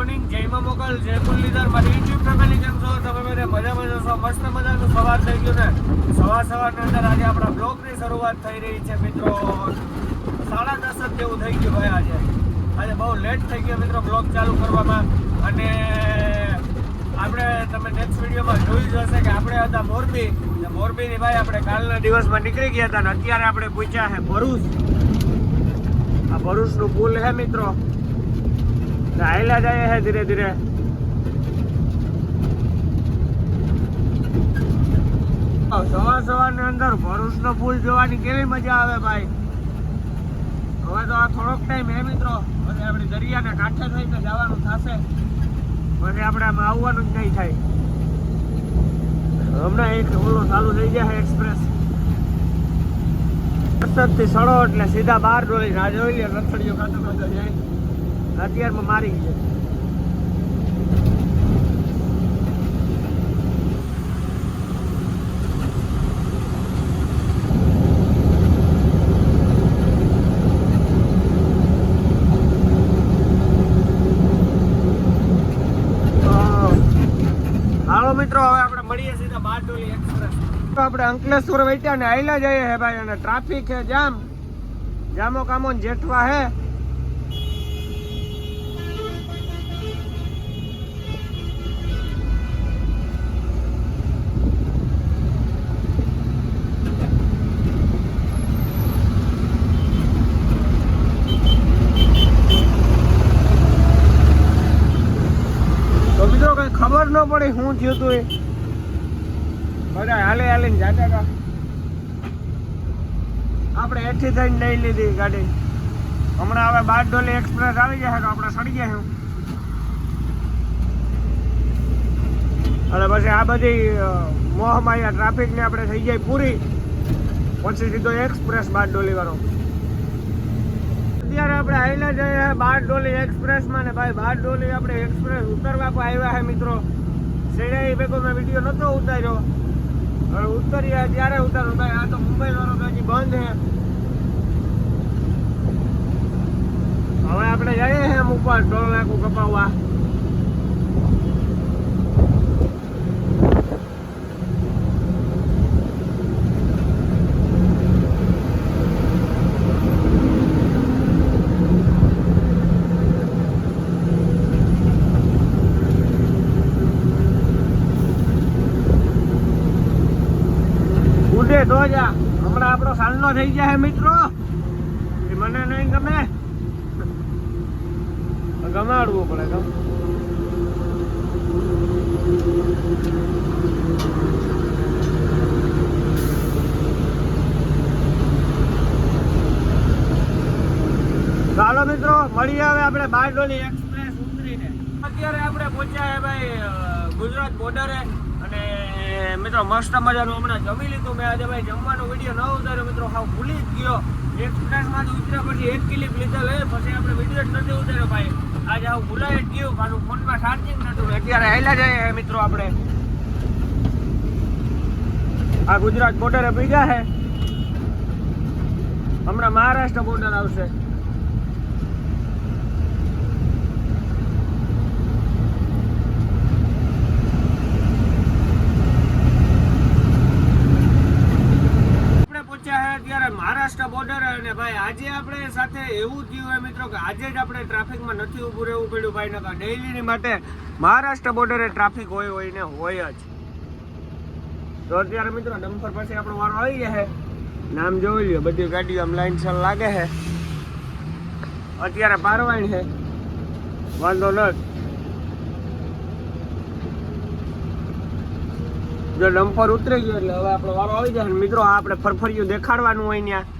Morning જયમાં મોકલ Jaipur લીધર મારી YouTube family કેમ છો, તમે મને મજા મજા છો મસ્ત મજાનું સવાર થઈ ગયું ને સવાર સવારની અંદર આજે આપણા બ્લોગની શરૂઆત થઈ રહી છે, મિત્રો. સાડા દસ જ જેવું થઈ ગયું ભાઈ આજે. આજે બહુ લેટ થઈ ગયો મિત્રો બ્લોગ ચાલુ કરવામાં. અને આપણે તમે નેક્સ્ટ વિડીયોમાં જોયું જ હશે કે આપણે હતા મોરબી. મોરબીની ભાઈ આપણે કાલના દિવસમાં નીકળી ગયા હતા ને અત્યારે આપણે પૂછ્યા છે ભરૂચ. આ ભરૂચનું પુલ હે, મિત્રો. હાઈલા જાય છે ધીરે ધીરે. સવાર સવારની અંદર ભરૂચનો પુલ જોવાની કેવી મજા આવે ભાઈ? હવે તો આ થોડોક ટાઈમ હે મિત્રો. પછી આપણે દરિયાના કાંઠે થઈને જવાનું થશે. પછી આપણે આમાં આવવાનું જ નહીં થાય. હમણાં એક ઓલો ચાલુ થઈ જાય એક્સપ્રેસ વરસાદથી સડો એટલે સીધા બહાર ડોલી ના જોઈ લે રથડીઓ ખાતો ખાતો જાય. અત્યારમાં મારી છે. મિત્રો, હવે આપણે મળીએ સીધા બારડોલી એક્સપ્રેસ. તો આપણે અંકલેશ્વર વૈટ્યા ને આયલા જઈએ હે ભાઈ, અને ટ્રાફિક હે જામ. જામો કામો જેઠવા હે. પડી શું થયું તું એ? બધા હાલે હાલે જાતા હતા આપણે એથી થઈને લઈ લીધી ગાડી. હમણાં હવે બારડોલી એક્સપ્રેસ આવી જશે તો આપણે સડી ગયા અને પછી આ બધી મોહમાયા ટ્રાફિક ને આપણે થઈ જાય પૂરી. પછી સીધો એક્સપ્રેસ બારડોલી વાળો. અત્યારે આપણે આવેલા જઈએ બારડોલી એક્સપ્રેસમાં ને ભાઈ બારડોલી આપણે એક્સપ્રેસ ઉતરવા આવ્યા છે મિત્રો? સેડાઈ ભેગો મેં વીડિયો નહોતો ઉતાર્યો. હવે ઉતર્યા ત્યારે ઉતારો ભાઈ આ તો મુંબઈ વાળો તો હજી બંધ છે. હવે આપણે જઈએ હે ઉપર ટોલ નાખું કપાવવા. ઉડે હમણાં આપણો સાલનો થઈ જાય મિત્રો. એ મને નહીં ગમે. ગમાડવું પડે ગમ. ચાલો મિત્રો, મળીએ હવે આપણે બારડોલી એક્સપ્રેસ ઉતરીને. અત્યારે આપણે પહોંચ્યા ભાઈ ગુજરાત બોર્ડરે મિત્રો, મસ્ત મજાનું હમણાં જમી લીધું. મેં આજે ભાઈ જમવાનો વીડિયો ન ઉતાર્યો. મિત્રો, હાવ ભૂલી જ ગયો. એક્સપ્રેસમાંથી ઉતર્યા પછી એક ક્લિપ લીધેલ એ, પછી આપણે વીડિયો જ નથી ઉતાર્યો ભાઈ. આજે હાવ ભૂલાઈ જ ગયું. મારું ફોનમાં ચાર્જિંગ નતું. અત્યારે આવેલા જાય મિત્રો આપણે. આ ગુજરાત બોર્ડરે પીગા છે. હમણાં મહારાષ્ટ્ર બોર્ડર આવશે આપણે પહોંચ્યા છે ત્યારે મહારાષ્ટ્ર બોર્ડર અને ભાઈ, આજે આપણે સાથે એવું થયું હોય મિત્રો કે આજે જ આપણે ટ્રાફિકમાં નથી ઊભું રહેવું પડ્યું ભાઈ નકા ડેઇલીની માટે મહારાષ્ટ્ર બોર્ડરે ટ્રાફિક હોય હોય ને હોય જ. તો અત્યારે મિત્રો ડમ્પર પાસે આપણો વારો આવી ગયા છે. નામ જોઈ લ્યો, બધી ગાડીઓ આમ લાઈન સર લાગે છે. અત્યારે પારવાણ છે. વાંધો નથી જો. ડમ્પર ઉતરી ગયો એટલે હવે આપણો વારો આવી ને મિત્રો આપણે ફરફરિયું દેખાડવાનું હોય ત્યાં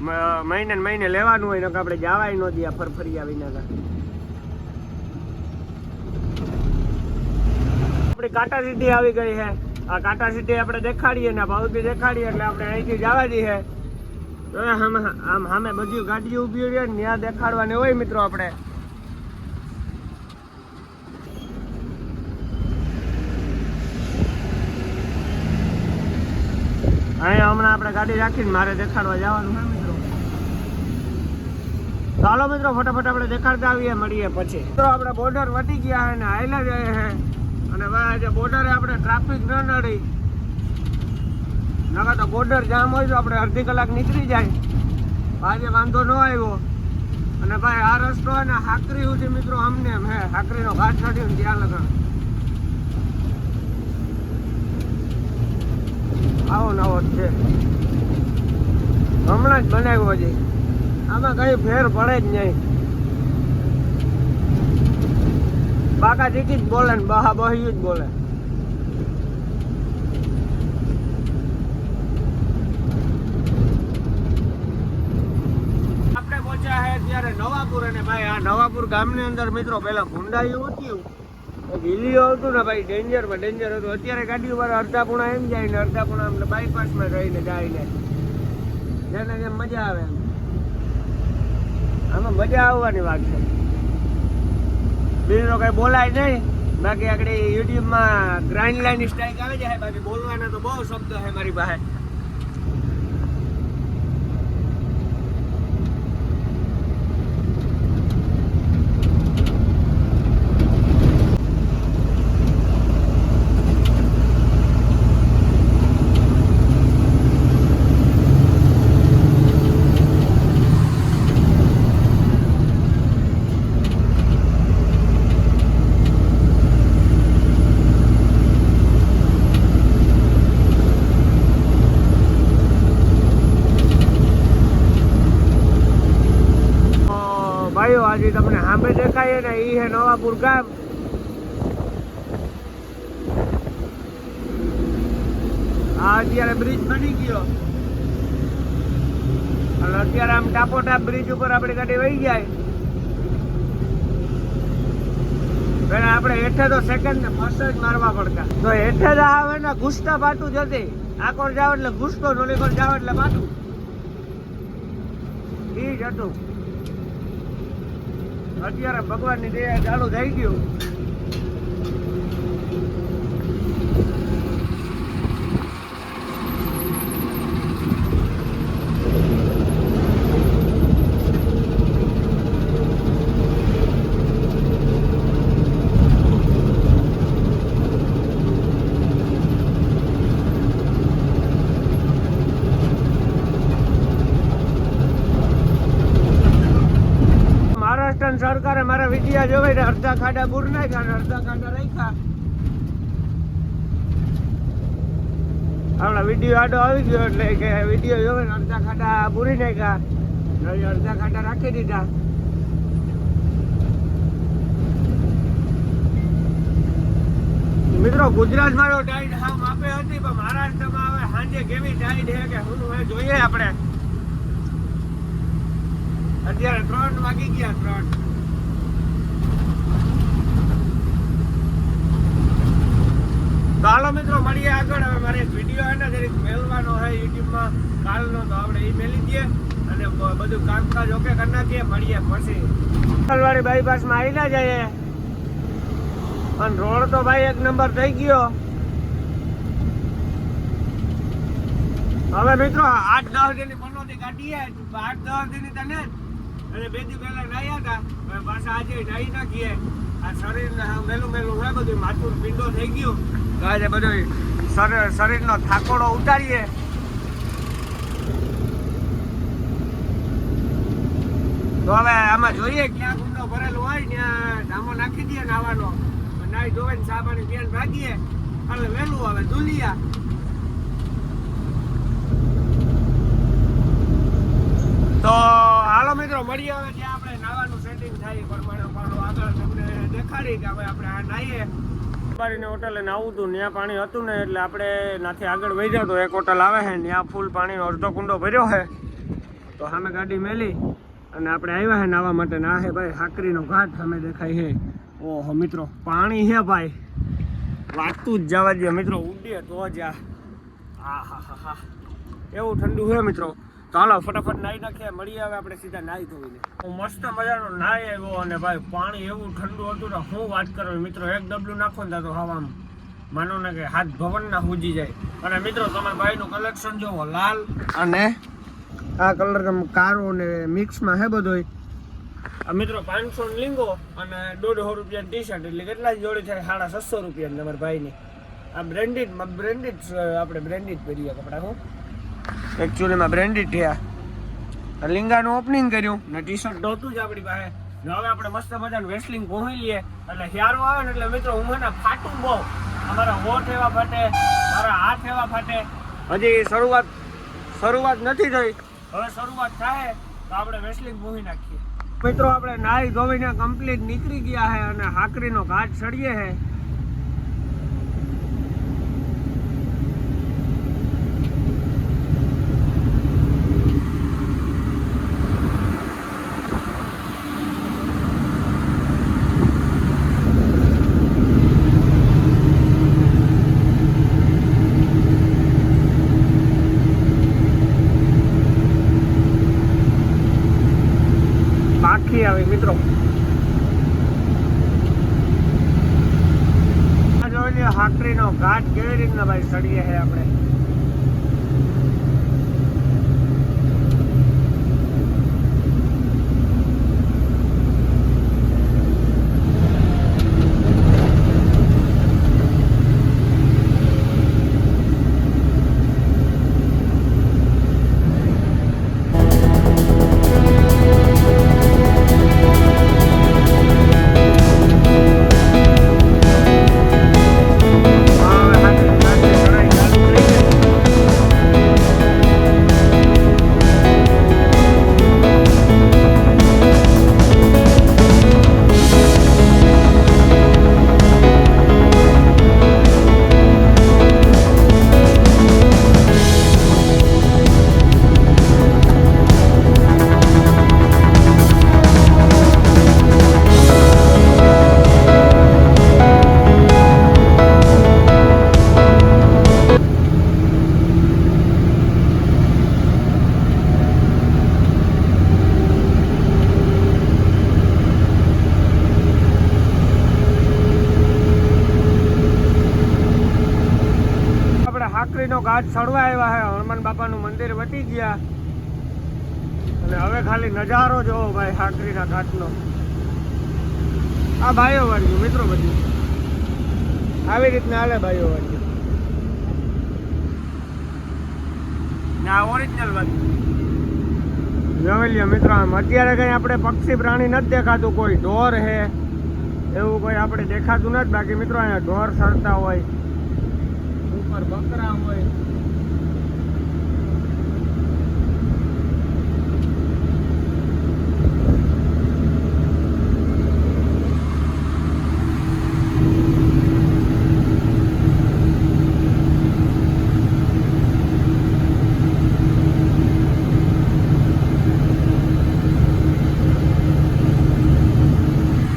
મહિને મહિને લેવાનું હોય ને આપણે જવાય ન દે આ ફરફરિયા વિના કા આપણી કાંટા સીધી આવી ગઈ છે આ કાંટા સીધી આપણે દેખાડીએ ને ભાવથી દેખાડીએ એટલે આપણે અહીંથી જવા દઈએ આમ સામે બધી ગાડીઓ ઊભી રહી ને ત્યાં દેખાડવાની હોય મિત્રો આપણે. અહીંયા હમણાં આપણે ગાડી રાખીને મારે દેખાડવા જવાનું મિત્રો ચાલો મિત્રો, ફટાફટ આપણે દેખાડતા આવીએ, મળીએ પછી. તો આપણે બોર્ડર વટી ગયા અને હાઈલા જાય છે. અને આજે બોર્ડરે આપણે ટ્રાફિક ન નડી. નવા તો બોર્ડર જામ હોય તો આપણે અડધી કલાક નીકળી જાય. આજે વાંધો ન આવ્યો. અને ભાઈ, આ રસ્તો અને હાકરી સુધી મિત્રો અમને હે. હાકરીનો ઘાટ ને ત્યાં લગન. આવો નવો છે. હમણાં જ બનાવ્યો હજી. આમાં કઈ ફેર પડે જ નહીં. બાકા ચીકી જ બોલે ને બહા બહ્યું જ બોલે. આપણે પહોંચ્યા છે ત્યારે નવાપુર અને ભાઈ, આ નવાપુર ગામની અંદર મિત્રો પહેલા ભૂંડાયું હતું. ગીલીઓ હતું ને ભાઈ ડેન્જરમાં ડેન્જર હતું. અત્યારે ગાડી ઉપર અડધા પૂણા એમ જાય ને અડધા પૂણા બાયપાસમાં રહીને જાય ને. જેને જેમ મજા આવે એમ. આમાં મજા આવવાની વાત છે. બીજું કઈ બોલાય નહીં. બાકી આપણે યુટ્યુબમાં ગ્રાઇન્ડ લાઈન સ્ટ્રાઇક આવે છે. બાકી બોલવાના તો બહુ શબ્દ છે મારી પાસે તો ભાઈઓ આજે તમને સામે દેખાય ને ઈ હે નવાપુર ગામ. અત્યારે બ્રિજ બની ગયો. અને અત્યારે આમ ટાપોટાપ બ્રિજ ઉપર આપણી ગાડી વહી જાય. પેલા આપણે હેઠે તો સેકન્ડ ને ફર્સ્ટ જ મારવા પડતા. તો હેઠે જ આવે ને ઘૂસતા પાટું જતી. આકોર જાવ એટલે ઘૂસતો નોલીકોર જાવ એટલે પાટું. ઈ જ હતું. અત્યારે ભગવાનની દયા ચાલુ થઈ ગયું મહારાષ્ટ્ર મારા જોવે ને અડધા ખાડા બુર નાખ્યા અને અડધા ખાડા રાખ્યા. હમણાં વીડિયો આડો આવી ગયો એટલે કે વીડિયો જોવે ને, અડધા ખાડા બુરી નાખ્યા. અડધા ખાડા રાખી દીધા. મિત્રો ગુજરાતમાં ટાઈટ હાવ માપે હતી, પણ મહારાષ્ટ્રમાં હવે સાંજે કેવી ટાઈટ છે કે શું હવે જોઈએ આપણે. અત્યારે ત્રણ વાગી ગયા, ત્રણ. હાલો મિત્રો, મળીએ આગળ. હવે મારે વીડિયો હે ને જરીક મેળવાનો છે યુટ્યુબમાં. કાલનો તો આપણે એ મેલી દઈએ અને બધું કામકાજ ઓકે કરી નાખીએ. મળીએ પછી. વાળી બાયપાસમાં આવી ના જઈએ. પણ રોડ તો ભાઈ એક નંબર થઈ ગયો. હવે મિત્રો આઠ દસ દિનની પનોતી કાઢીએ આઠ દસ દિનની તને અને બે દી પહેલા નાહ્યા હતા, હવે પાછા આજે નાહી નાખીએ. આ શરીર મેલું મેલું હોય બધું માથું પીંડો થઈ ગયું. તો આજે બધું શરીર શરીરનો થાકોડો ઉતારીએ. તો હવે આમાં જોઈએ ક્યાં ગુંડો ભરેલો હોય, ત્યાં ધામો નાખી દઈએ નાવાનો. નાઈ ધોઈને ચા પાણી પીને ભાગીએ. એટલે વહેલું આવે, ધુલિયા તો હાલો મિત્રો મળીએ હવે ત્યાં આપણે નાવાનું સેટિંગ થાય પ્રમાણે પાછો આગળ તમને દેખાડી કે હવે આપણે આ નાહીએ બારીને હોટલે નાવું હતું ત્યાં પાણી હતું ને એટલે આપણે નાથી આગળ વહી જાવ તો એક હોટલ આવે છે ત્યાં ફૂલ પાણીનો અડધો કુંડો ભર્યો છે તો સામે ગાડી મેલી અને આપણે આવ્યા છે નાવા માટે. ના હે ભાઈ હાકરીનો ઘાટ સામે દેખાય છે ઓહો, મિત્રો, પાણી છે ભાઈ. વાતું જ જવા દે મિત્રો ઉડીએ તો જ આ હા હા હા એવું ઠંડુ છે મિત્રો. હાલો ફટાફટ નાહી નાખીએ મળી આવે આપણે સીધા નાહી ધોઈને. હું મસ્ત મજાનો નાહી આવ્યો અને ભાઈ પાણી એવું ઠંડુ હતું ને હું વાત કરું મિત્રો એક ડબલું નાખો ને તો હવામાં માનો ને કે હાથ ભવનના હુજી જાય. અને મિત્રો તમે ભાઈનું કલેક્શન જોવો લાલ. અને આ કલર કારો ને મિક્સમાં હે બધોય? આ મિત્રો પાંચસો લીંગો અને દોઢસો રૂપિયા ટી શર્ટ એટલે કેટલા જોડી થાય? સાડા છસો રૂપિયા તમારા ભાઈની. આ બ્રેન્ડેડ બ્રેન્ડેડ આપણે બ્રેન્ડેડ પહેરીએ કપડાં હું. એકચ્યુઅલીમાં બ્રેન્ડેડ થયા. લિંગાનું ઓપનિંગ કર્યું. ને ટી શર્ટ નહોતું જ આપણી પાસે. હવે આપણે મસ્ત મજાનું વેસ્લિંગ પહોંચી લઈએ. એટલે હિયારો આવે ને એટલે મિત્રો હું મને ફાટું બહુ. અમારા હોઠ એવા ફાટે, મારા હાથ એવા ફાટે. હજી શરૂઆત શરૂઆત નથી થઈ. હવે શરૂઆત થાય, તો આપણે વેસ્લિંગ પહોંચી નાખીએ. મિત્રો, આપણે નાઈ ધોઈને કમ્પ્લીટ નીકળી ગયા છે અને હાકરીનો ઘાટ ચડીએ છે પાખી આવી મિત્રો હાકરીનો ઘાટ કેવી રીતના ભાઈ ચડીએ છે આપણે? નજારો જોવો ભાઈ, હાકરીના ઘાટનો. આ ભાઈઓ વાળ્યું મિત્રો બધું. આવી રીતના હાલે ભાઈઓ વાળ્યું ઓરિજિનલ વાળ્યું મિત્રો અત્યારે કઈ આપણે પક્ષી પ્રાણી નથી દેખાતું, કોઈ ઢોર હે, એવું કોઈ આપણે દેખાતું નથી. બાકી મિત્રો, અહીંયા ઢોર સરતા હોય, ઉપર બકરા હોય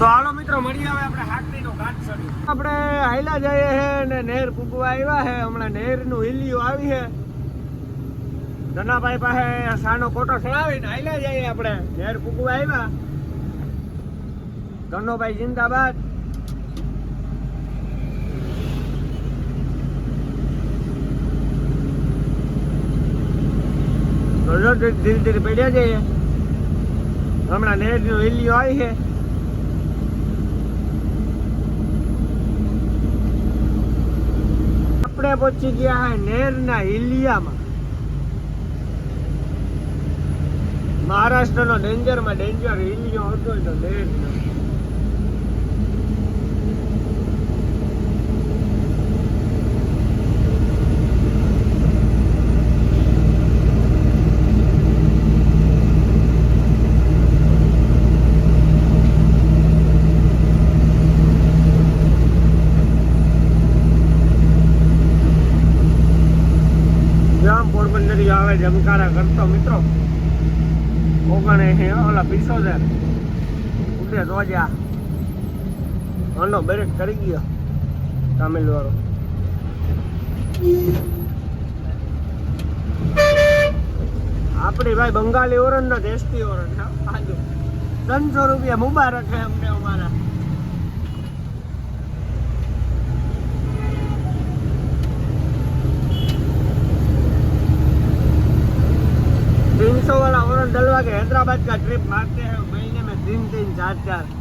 તો હાલો મિત્રો મળીએ હવે આપણે હાકરીનો ઘાટ ચડ્યો આપણે હાઈલા જઈએ છે ને નહેર પૂગવા આવ્યા છે હમણાં નહેરનું હિલ્યું આવી છે. ધનાભાઈ પાસે સાનો કોટો ચડાવીને આયલા જઈએ આપણે. નહેર પૂગવા આવ્યા. ધનોભાઈ જિંદાબાદ. ધીરે ધીરે પડ્યા જઈએ. હમણાં નહેરનું હિલ્યું આવી છે. આપણે પહોંચી ગયા હે નેરના હિલિયામાં મહારાષ્ટ્રનો ડેન્જરમાં ડેન્જર હિલિયો હતો તો નેરનો. જામ પોરબંદર આવે જમકારા કરતો મિત્રો. ઓગણે ઓલા પીસો ઉડે તો જા આનો બ્રેક કરી ગયો. તામિલ વાળો આપણી ભાઈ બંગાળી ઓરન નો દેશતી ઓરન છે ત્રણસો રૂપિયા મુબારક છે અમને અમારા. कि हैदराबाद का ट्रिप मारते हैं महीने में तीन तीन चार चार